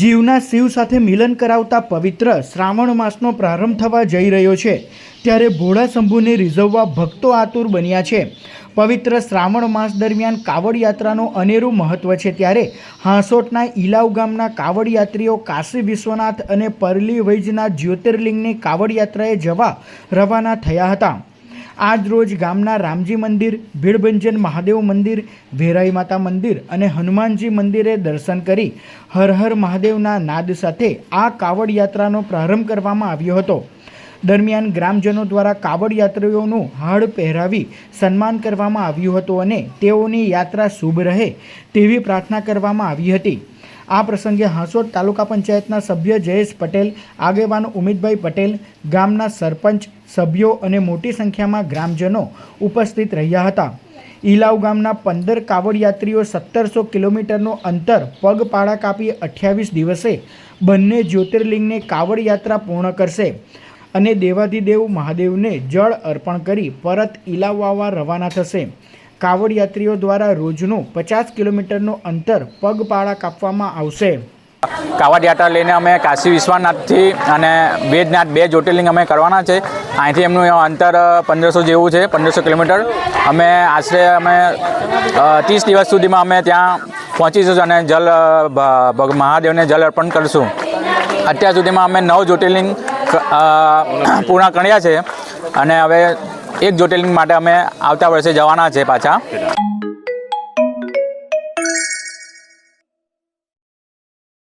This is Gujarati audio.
જીવના શિવ સાથે મિલન કરાવતા પવિત્ર શ્રાવણ માસનો પ્રારંભ થવા જઈ રહ્યો છે, ત્યારે ભોળા શંભુને રીઝવવા ભક્તો આતુર બન્યા છે. પવિત્ર શ્રાવણ માસ દરમિયાન કાવડ યાત્રાનું અનેરું મહત્વ છે, ત્યારે હાંસોટના ઈલાવ ગામના કાવડ યાત્રીઓ કાશી વિશ્વનાથ અને પરલી વૈજનાથ જ્યોતિર્લિંગની કાવડ યાત્રાએ જવા રવાના થયા હતા. આજ રોજ ગામના રામજી મંદિર, ભીડભંજન મહાદેવ મંદિર ભેરાઈ માતા મંદિર અને હનુમાનજી મંદિરે દર્શન કરી હર હર મહાદેવના નાદ સાથે આ કાવડ યાત્રાનો પ્રારંભ કરવામાં આવ્યો હતો. દરમિયાન ગ્રામજનો દ્વારા કાવડ યાત્રીઓનું હાડ પહેરાવી સન્માન કરવામાં આવ્યું હતું અને તેઓની યાત્રા શુભ રહે તેવી પ્રાર્થના કરવામાં આવી હતી. આ પ્રસંગે હાંસોદ તાલુકા પંચાયતના સભ્ય જયેશ પટેલ, આગેવાન ઉમિતભાઈ પટેલ, ગામના સરપંચ, સભ્યો અને મોટી સંખ્યામાં ગ્રામજનો ઉપસ્થિત રહ્યા હતા. ઈલાવ ગામના પંદર કાવડ યાત્રીઓ સત્તરસો કિલોમીટરનું અંતર પગપાળા કાપી અઠ્યાવીસ દિવસે બંને જ્યોતિર્લિંગને કાવડ યાત્રા પૂર્ણ કરશે અને દેવાધિદેવ મહાદેવને જળ અર્પણ કરી પરત ઈલાવ રવાના થશે. કાવડ યાત્રીઓ દ્વારા રોજનું પચાસ કિલોમીટરનું અંતર પગપાળા કાપવામાં આવશે. કાવડ યાત્રા લઈને અમે કાશી વિશ્વનાથથી અને વેદનાથ બે જ્યોતિર્લિંગ અમે કરવાના છે. અહીંથી એમનું અંતર પંદરસો જેવું છે, પંદરસો કિલોમીટર. અમે આશરે અમે ત્રીસ દિવસ સુધીમાં અમે ત્યાં પહોંચીશું અને જલ મહાદેવને જલ અર્પણ કરીશું. અત્યાર સુધીમાં અમે નવ જ્યોતિર્લિંગ પૂર્ણ કર્યા છે. અને હવે એક જ્યોતિર્લિંગ માટે અમે આવતા વર્ષે જવાના છે પાછા.